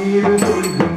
நீர் சொல்கிற